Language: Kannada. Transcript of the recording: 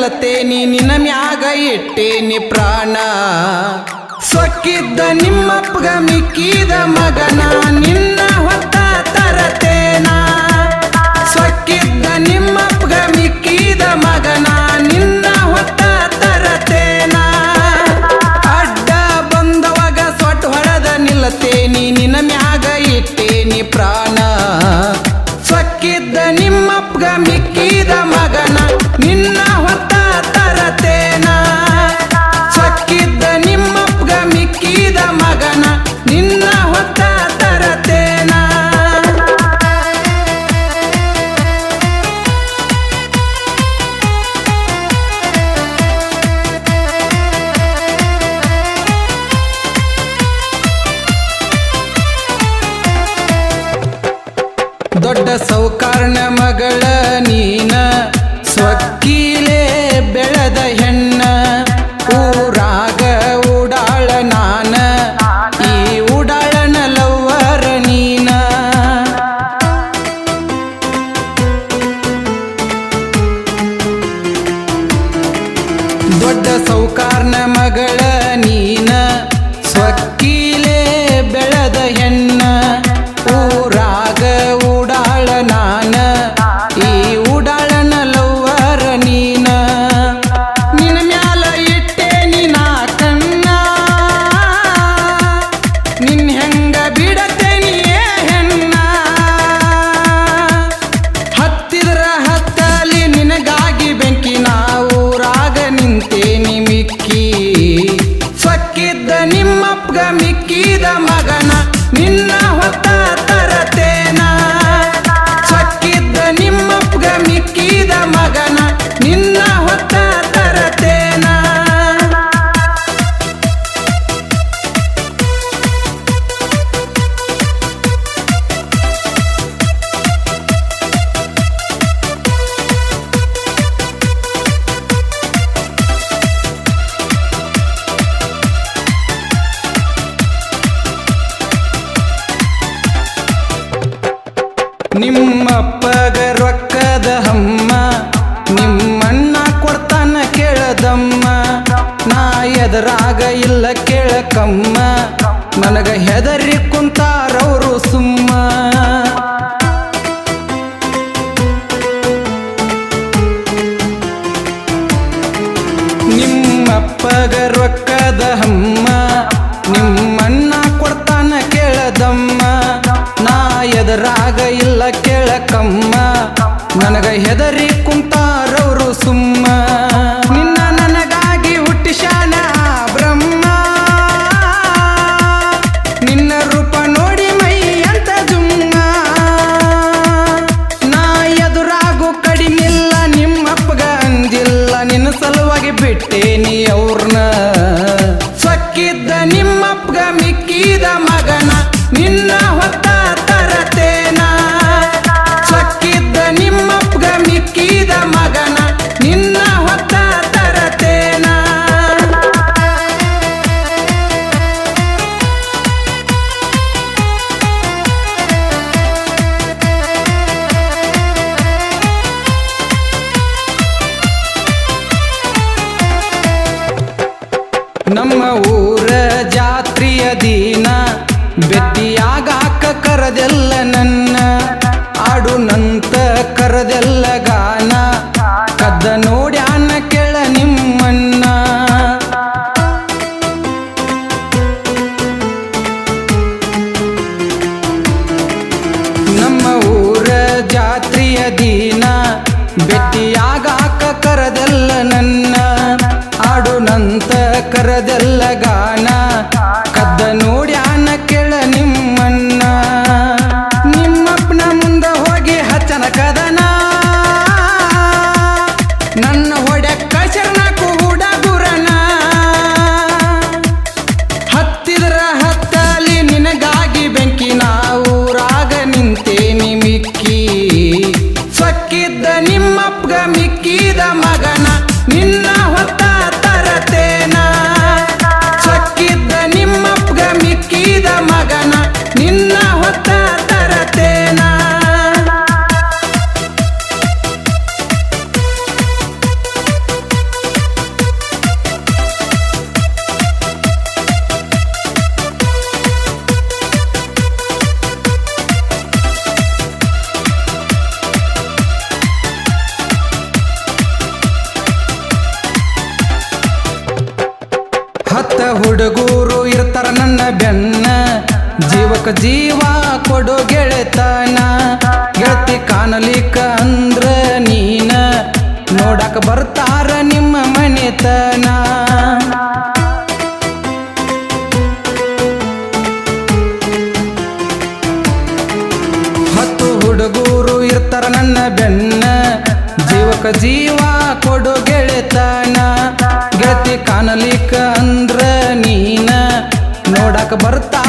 ನಿಲ್ಲತೇನಿ ನಿನ್ನ ಮ್ಯಾಗ ಇಟ್ಟೇನಿ ಪ್ರಾಣ. ಸೊಕ್ಕಿದ್ದ ನಿಮ್ಮಪ್ಪಗ, ಮಿಕ್ಕಿದ ಮಗನ, ನಿನ್ನ ಹೊತ್ತ ತರತೇನಾ. ಸೊಕ್ಕಿದ್ದ ನಿಮ್ಮಪ್ಪಗ, ಮಿಕ್ಕಿದ ಮಗ ಸೌಕಾರ್ನ ಮಗಳ ನೀನ ನಿಮ್ಮಪ್ಪಗ ರೊಕ್ಕದ ಹಮ್ಮ, ನಿಮ್ಮಣ್ಣ ಕೊಡ್ತಾನ ಕೇಳದಮ್ಮ. ನಾ ಎದರಾಗ ಇಲ್ಲ ಕೇಳಕಮ್ಮ, ನನಗ ಹೆದರಿ ಕುಂತಾರವರು ಸುಮ್ಮ. ನಿಮ್ಮಪ್ಪಗ ರೊಕ್ಕದ ಹಮ್ಮ, ನಿಮ್ಮಣ್ಣ ಕೊಡ್ತಾನ ಕೇಳದಮ್ಮ. ನಾ ಎದರ ಹೆದರಿ ಕುಂತ ದಿನ ಬೆಟ್ಟಿಯಾಗಾಕ ಕರದೆಲ್ಲ ನನ್ನ. ಆಡು ನಂತ ಕರದೆಲ್ಲ ಗಾನ. ಕದ್ದ ನೋಡಿ ನೋಡ್ಯಾನ ಕೇಳ ನಿಮ್ಮನ್ನ. ನಮ್ಮ ಊರ ಜಾತ್ರೆಯ ದಿನ ಬೆಟ್ಟಿಯಾಗಾಕ ಕರದೆಲ್ಲ ನನ್ನ. ಆಡು ನಂತ ಕರದೆಲ್ಲ ಗಾನ. ಅದ ನೋಡ್ಯಾನ ಕೇಳ ನಿಮ್ಮ ಹತ್ತ ಹುಡುಗೂರು ಇರ್ತಾರ ನನ್ನ ಬೆನ್ನ. ಜೀವಕ ಜೀವ ಕೊಡು ಗೆಳೆತನ. ಗೆಳತಿ ಕಾಣಲಿಕ್ಕ ಅಂದ್ರ ನೀನ. ನೋಡಕ ಬರ್ತಾರ ನಿಮ್ಮ ಮನೆತನ. ಹತ್ತು ಹುಡುಗೂರು ಇರ್ತಾರ ನನ್ನ ಬೆನ್ನ. ಜೀವಕ ಜೀವ ಕೊಡು ಗೆಳೆತನ. ಗೆಳತಿ ಕಾಣಲಿಕ್ಕ ಅಂದ್ರ ನೀನ